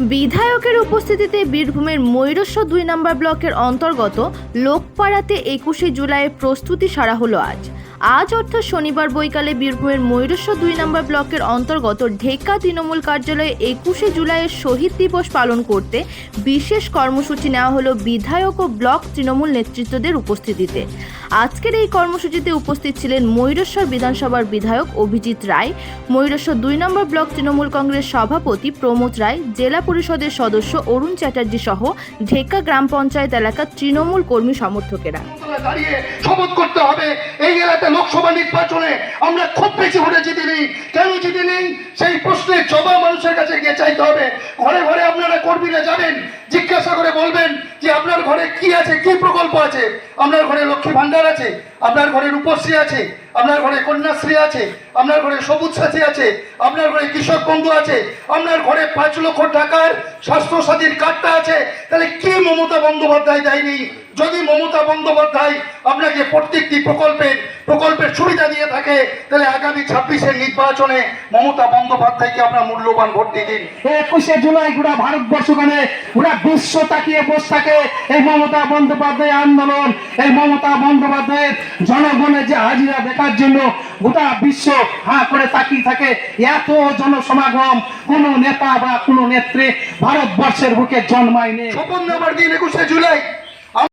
বিধায়কের উপস্থিতিতে বীরভূমের ময়ূরস্ব দুই নম্বর ব্লকের অন্তর্গত লোকপাড়াতে একুশে জুলাইয়ের প্রস্তুতি সারা হলো আজ। আজ অর্থাৎ শনিবার বৈকালে বীরভূমের ময়ূরস্ব দুই নম্বর ব্লকের অন্তর্গত ঢেকা তৃণমূল কার্যালয়ে একুশে জুলাইয়ের শহীদ দিবস পালন করতে বিশেষ কর্মসূচি নেওয়া হলো বিধায়ক ও ব্লক তৃণমূল নেতৃত্বদের উপস্থিতিতে। আজকের এই কর্মসূচিতে উপস্থিত ছিলেন ময়ূরেশ্বর বিধানসভার বিধায়ক অভিজিৎ রায়, ময়ূরেশ্বর দুই নম্বর ব্লক তৃণমূল কংগ্রেস সভাপতি প্রমোদ রায়, জেলা পরিষদের সদস্য অরুণ চ্যাটার্জি সহ ঢেকা গ্রাম পঞ্চায়েত এলাকার তৃণমূল কর্মী সমর্থকেরা। শপথ করতে হবে। এই এলাকায় লোকসভা নির্বাচনে আমরা খুব বেশি ভোটে কেন সেই প্রশ্নের মানুষের কাছে গিয়ে চাইতে হবে। ঘরে ঘরে আপনারা কর্মীরা যাবেন, জিজ্ঞাসা করে বলবেন যে আপনার ঘরে কি আছে, কি প্রকল্প আছে? আপনার ঘরে লক্ষ্মী ভান্ডার আছে, আপনার ঘরে রূপশ্রী আছে, আপনার ঘরে কন্যাশ্রী আছে, আপনার ঘরে সবুজ সাথী আছে, আপনার ঘরে কৃষক বন্ধু আছে, আপনার ঘরে পাঁচ লক্ষ টাকার স্বাস্থ্য সাথীর কার্ডটা আছে, তাহলে কি মমতা বন্দ্যোপাধ্যায় দেয়নি? যদি মমতা বন্দ্যোপাধ্যায় আপনাকে প্রত্যেকটি প্রকল্পের প্রকল্পের সুবিধা দিয়ে থাকে তাহলে আগামী ছাব্বিশের নির্বাচনে মমতা বন্দ্যোপাধ্যায়কে আপনার মূল্যবান ভোট দিয়ে দিন। একুশে জুলাই গোটা ভারতবর্ষ কানে গোটা বিশ্ব তাকিয়ে বসে থাকে এই মমতা বন্দ্যোপাধ্যায় আন্দোলন। এই মমতা বন্দ্যোপাধ্যায়ের জনগণের যে হাজিরা দেখার জন্য গোটা বিশ্ব হা করে তাকিয়ে থাকে। এত জনসমাগম কোন নেতা বা কোন নেত্রী ভারতবর্ষের বুকে জন্মায়নি। নেওয়ার দিন একুশে জুলাই।